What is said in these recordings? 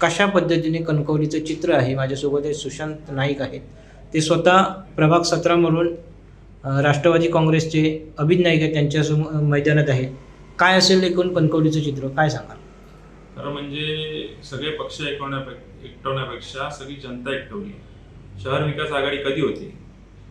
कशा पद्धतीने कणकवलीचं चित्र आहे माझ्यासोबत सुशांत नाईक आहेत. ते स्वतः प्रभाग सत्रामधून राष्ट्रवादी काँग्रेसचे अभिज नाईक आहेत त्यांच्या मैदानात आहेत. काय असेल एकूण कणकवलीचं चित्र काय सांगाल? खरं म्हणजे सगळे पक्ष एकवण्यापेक्षा एकटवण्यापेक्षा सगळी जनता एकटवली शहर विकास आघाडी कधी होती?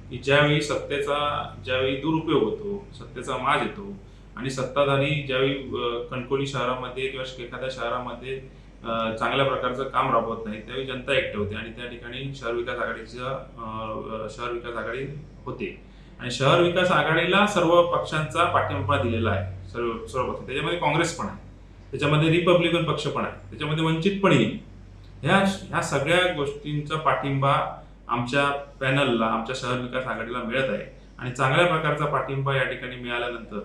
की ज्यावेळी सत्तेचा ज्यावेळी दुरुपयोग होतो सत्तेचा माज येतो आणि सत्ताधारी ज्यावेळी कणकवली कणकोली शहरामध्ये किंवा एखाद्या शहरामध्ये चांगल्या प्रकारचं काम राबवत नाही त्यावेळी जनता एकटे होते आणि त्या ठिकाणी शहर विकास आघाडीचं शहर विकास आघाडी होते. आणि शहर विकास आघाडीला सर्व पक्षांचा पाठिंबा दिलेला आहे सर्व सर्व पक्ष. त्याच्यामध्ये काँग्रेस पण आहे त्याच्यामध्ये रिपब्लिकन पक्ष पण आहे त्याच्यामध्ये वंचित पण येईल. ह्या ह्या सगळ्या गोष्टींचा पाठिंबा आमच्या पॅनलला आमच्या शहर विकास आघाडीला मिळत आहे. आणि चांगल्या प्रकारचा पाठिंबा या ठिकाणी मिळाल्यानंतर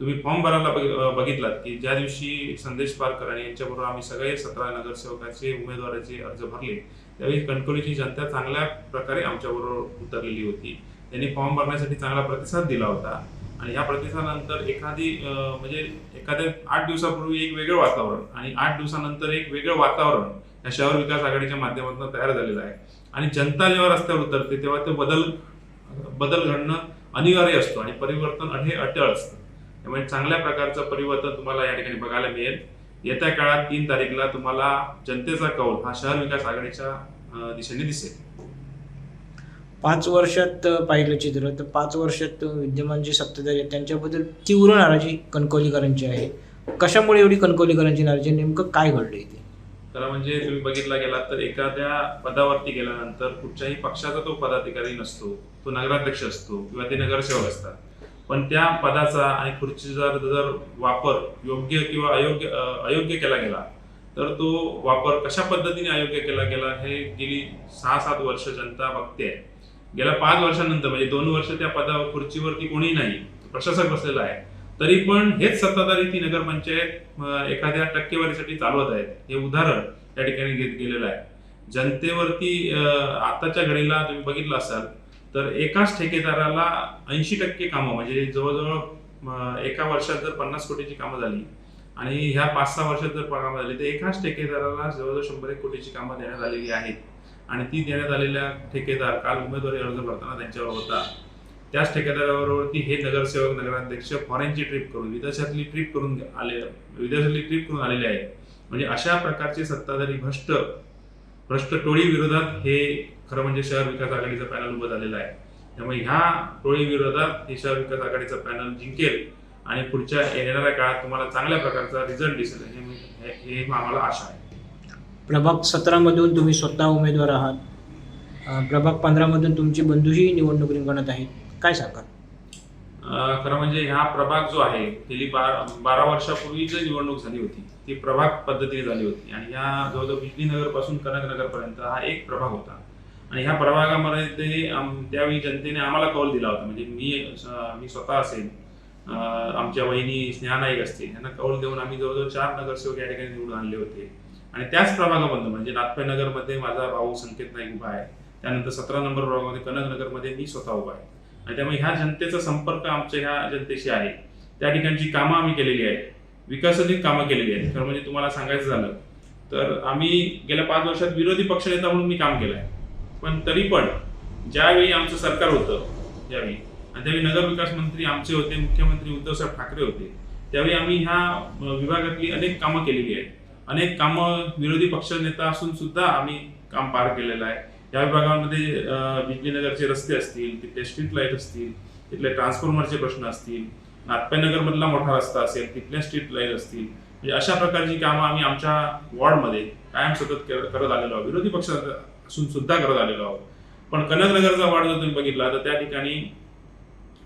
तुम्ही फॉर्म भरायला बघ- बघितलात की ज्या दिवशी संदेश पारकर आणि यांच्याबरोबर आम्ही सगळे सतरा नगरसेवकाचे उमेदवाराचे अर्ज भरले त्यावेळी कणकवलीची जनता चांगल्या प्रकारे आमच्याबरोबर उतरलेली होती. त्यांनी फॉर्म भरण्यासाठी चांगला प्रतिसाद दिला होता. आणि या प्रतिसादानंतर एखादी म्हणजे एखाद्या आठ दिवसापूर्वी एक वेगळं वातावरण आणि आठ दिवसानंतर एक वेगळं वातावरण या शहर विकास आघाडीच्या माध्यमातून तयार झालेलं आहे. आणि जनता जेव्हा रस्त्यावर उतरते तेव्हा ते बदल बदल घडणं अनिवार्य असतो आणि परिवर्तन हे अटळ असतं. त्यामुळे चांगल्या प्रकारचं परिवर्तन तुम्हाला या ठिकाणी बघायला मिळेल. येत्या काळात तीन तारीखला तुम्हाला जनतेचा कौल हा शहर विकास आघाडीच्या दिशेने दिसेल. पाच वर्षात पाहिलं चित्र. तर पाच वर्षात विद्यमान जे सत्ताधारी आहेत त्यांच्याबद्दल तीव्र नाराजी कणकवलीकरांची आहे. कशामुळे एवढी कणकवलीकरांची नाराजी? नेमकं काय घडलं इथे? खरं म्हणजे तुम्ही बघितला गेला तर एखाद्या पदावरती गेल्यानंतर कुठच्याही पक्षाचा तो पदाधिकारी नसतो. तो नगराध्यक्ष असतो किंवा ते नगरसेवक असतात. पण त्या पदाचा आणि खुर्चीचा जर वापर योग्य किंवा अयोग्य अयोग्य केला गेला तर तो वापर कशा पद्धतीने अयोग्य केला गेला हे गेली सहा सात वर्ष जनता बघते. गेल्या पाच वर्षानंतर म्हणजे दोन वर्ष त्या पदा खुर्चीवरती कोणी नाही प्रशासक बसलेला आहे तरी पण हेच सत्ताधारी ती नगरपंचायत अं, एखाद्या टक्केवारीसाठी चालवत आहेत. हे उदाहरण त्या ठिकाणी घेत गेलेलं आहे. जनतेवरती आताच्या घडीला तुम्ही बघितलं असाल तर एकाच ठेकेदाराला ऐंशी टक्के कामं म्हणजे जवळजवळ एका वर्षात जर पन्नास कोटीची कामं झाली आणि ह्या पाच सहा वर्षात जर कामं झाली तर एकाच ठेकेदाराला जवळजवळ शंभर एक कोटीची कामं देण्यात आलेली आहेत. आणि ती देण्यात आलेल्या ठेकेदार काल उमेदवारी अर्ज भरताना त्यांच्यावर होता. त्याच ठेकेदाराबरोबरती हे नगरसेवक नगराध्यक्ष फॉरेनची ट्रिप करून विदेशातली ट्रिप करून आले विदेशातली ट्रिप करून आलेले आहेत. म्हणजे अशा प्रकारचे सत्ताधारी भ्रष्ट भ्रष्ट टोळी विरोधात हे खरं म्हणजे शहर विकास आघाडीचं पॅनल उभं झालेलं आहे. त्यामुळे ह्या टोळी विरोधात हे शहर विकास आघाडीचं पॅनल जिंकेल आणि पुढच्या येणाऱ्या काळात तुम्हाला चांगल्या प्रकारचा रिझल्ट दिसेल हे हे आम्हाला आशा आहे. प्रभाग सतरामधून तुम्ही स्वतः उमेदवार आहात. प्रभाग पंधरामधून तुमची बंधूही निवडणूक रिंगणात आहेत. काय सांगाल? अं, खरं म्हणजे हा प्रभाग जो आहे गेली बारा बारा वर्षापूर्वी जी निवडणूक झाली होती ती प्रभाग पद्धतीने झाली होती. आणि ह्या जवळजवळ बिजली नगरपासून कनकनगर पर्यंत हा एक प्रभाग होता. आणि ह्या प्रभागामध्ये ते त्यावेळी जनतेने आम्हाला कौल दिला होता. म्हणजे मी मी स्वतः असेल आमच्या वहिनी स्नेहा नाईक असतील यांना कौल देऊन आम्ही जवळजवळ चार नगरसेवक या ठिकाणी निवडून आणले होते. आणि त्याच प्रभागामधून म्हणजे नाथपे नगरमध्ये माझा भाऊ संकेत नाईक उभा आहे. त्यानंतर सतरा नंबर प्रभागामध्ये कनकनगरमध्ये मी स्वतः उभा आहे. आणि त्यामुळे ह्या जनतेचा संपर्क आमच्या ह्या जनतेशी आहे. त्या ठिकाणची कामं आम्ही केलेली आहेत. विकासातील कामं केलेली आहेत. खरं म्हणजे तुम्हाला सांगायचं झालं तर आम्ही गेल्या पाच वर्षात विरोधी पक्षनेता म्हणून मी काम केलं आहे पण तरी पण ज्यावेळी आमचं सरकार होतं ज्यावेळी आणि त्यावेळी नगर विकास मंत्री आमचे होते मुख्यमंत्री उद्धवसाहेब ठाकरे होते त्यावेळी आम्ही ह्या विभागातली अनेक कामं केलेली आहेत. अनेक कामं विरोधी पक्षनेता असून सुद्धा आम्ही काम पार केलेलं आहे. या विभागामध्ये अं, बिजलीनगरचे रस्ते असतील तिथले स्ट्रीट लाइट असतील तिथले ट्रान्सफॉर्मरचे प्रश्न असतील नाथपे मोठा रस्ता असेल तिथल्या स्ट्रीट लाइट असतील म्हणजे अशा प्रकारची कामं आम्ही आमच्या वॉर्डमध्ये कायम सतत करत आलेलो आहोत. विरोधी पक्ष असून सुद्धा करत आलेलो आहोत. पण कनकनगरचा वार्ड जर तुम्ही बघितला तर त्या ठिकाणी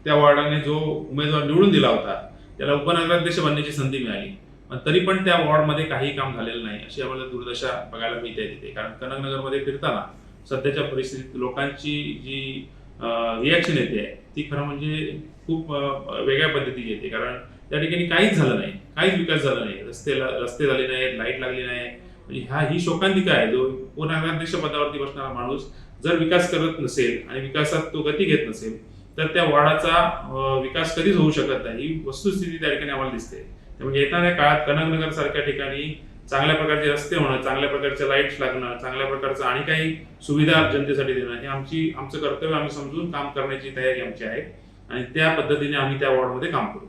त्या वॉर्डाने जो उमेदवार निवडून दिला होता त्याला उपनगराध्यक्ष बनण्याची संधी मिळाली. पण तरी पण त्या वॉर्डमध्ये काही काम झालेलं नाही अशी आम्हाला दुर्दशा बघायला मिळते तिथे. कारण कनकनगरमध्ये फिरताना सध्याच्या परिस्थितीत लोकांची जी रिॲक्शन येते ती खरं म्हणजे खूप वेगळ्या पद्धतीची येते. कारण त्या ठिकाणी काहीच झालं नाही. काहीच विकास झाला नाही. रस्ते रस्ते झाले नाहीत लाइट लागली नाही. म्हणजे हा ही शोकांतिका आहे जो उपनगराध्यक्ष पदावरती बसणारा माणूस जर विकास करत नसेल आणि विकासात तो गती घेत नसेल तर त्या वाडाचा विकास कधीच होऊ शकत नाही. ही वस्तुस्थिती त्या ठिकाणी आम्हाला दिसते. म्हणजे येणाऱ्या काळात कनकनगर सारख्या ठिकाणी चांगल्या प्रकारचे रस्ते होणं चांगल्या प्रकारच्या लाईट्स लागणं चांगल्या प्रकारचं आणि काही सुविधा जनतेसाठी देणं हे आमची आमचं कर्तव्य आम्ही समजून काम करण्याची तयारी आमची आहे. आणि त्या पद्धतीने आम्ही त्या वॉर्डमध्ये काम करू.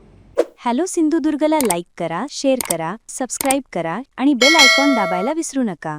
हॅलो सिंधुदुर्गला लाईक करा शेअर करा सबस्क्राईब करा आणि बेल आयकॉन दाबायला विसरू नका.